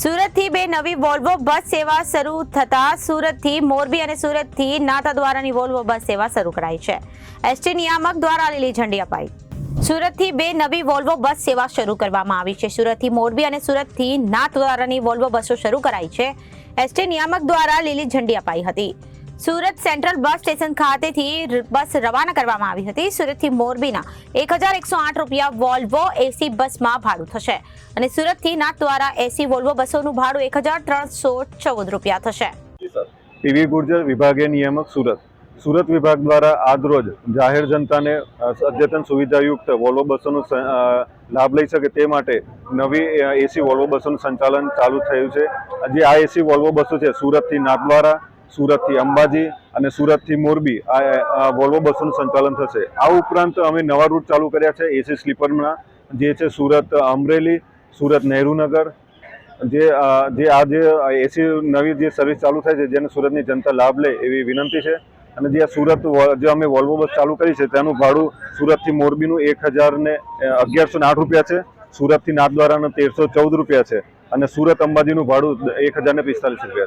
સુરતથી બે નવી વોલ્વો બસ સેવા શરૂ થતા સુરતથી મોરબી અને સુરતથી નાતા દ્વારાની વોલ્વો બસ સેવા શરૂ કરાઈ છે. એસટી નિયામક દ્વારા લીલી ઝંડી અપાઈ. સુરતથી બે નવી વોલ્વો બસ સેવા શરૂ કરવામાં આવી છે. સુરતથી મોરબી અને સુરતથી નાથ દ્વારાની વોલ્વો બસો શરૂ કરાઈ છે. એસટી નિયામક દ્વારા લીલી ઝંડી અપાઈ હતી. સુરત સેન્ટ્રલ બસ સ્ટેશન ખાતેથી બસ રવાના કરવામાં આવી હતી. સુરતથી મોરબીના એક હજાર એકસો આઠ રૂપિયા વોલ્વો એસી બસમાં ભાડું થશે અને સુરતથી નાથ દ્વારા એસી વોલ્વો બસોનું ભાડું એક હજાર ત્રણસો ચૌદ રૂપિયા થશે. પીવી ગુર્જર વિભાગીય નિયામક સુરત. સુરત વિભાગ દ્વારા આજરોજ જાહેર જનતાને અદ્યતન સુવિધાયુક્ત વોલ્વો બસોનો લાભ લઈ શકે તે માટે નવી એસી વોલ્વો બસોનું સંચાલન ચાલુ થયું છે. જે આ એસી વોલ્વો બસો છે, સુરતથી નાથદ્વારા સુરતથી અંબાજી અને સુરતથી મોરબી આ વોલ્વો બસનું સંચાલન થશે. આ ઉપરાંત અમે નવા રૂટ ચાલુ કર્યા છે એસી સ્લીપરના, જે છે સુરત અમરેલી, સુરત નહેરુનગર જે જે આ જે એસી નવી જે સર્વિસ ચાલુ થાય છે, જેને સુરતની જનતા લાભ લે એવી વિનંતી છે. અને જે આ સુરત જે અમે વોલ્વો બસ ચાલુ કરી છે, તેનું ભાડું સુરતથી મોરબીનું એક હજાર ને અગિયારસો આઠ રૂપિયા છે. સુરતથી નાથદ્વારાનું તેરસો ચૌદ રૂપિયા છે. અને સુરત અંબાજીનું ભાડું એક હજાર ને પિસ્તાલીસ રૂપિયા છે.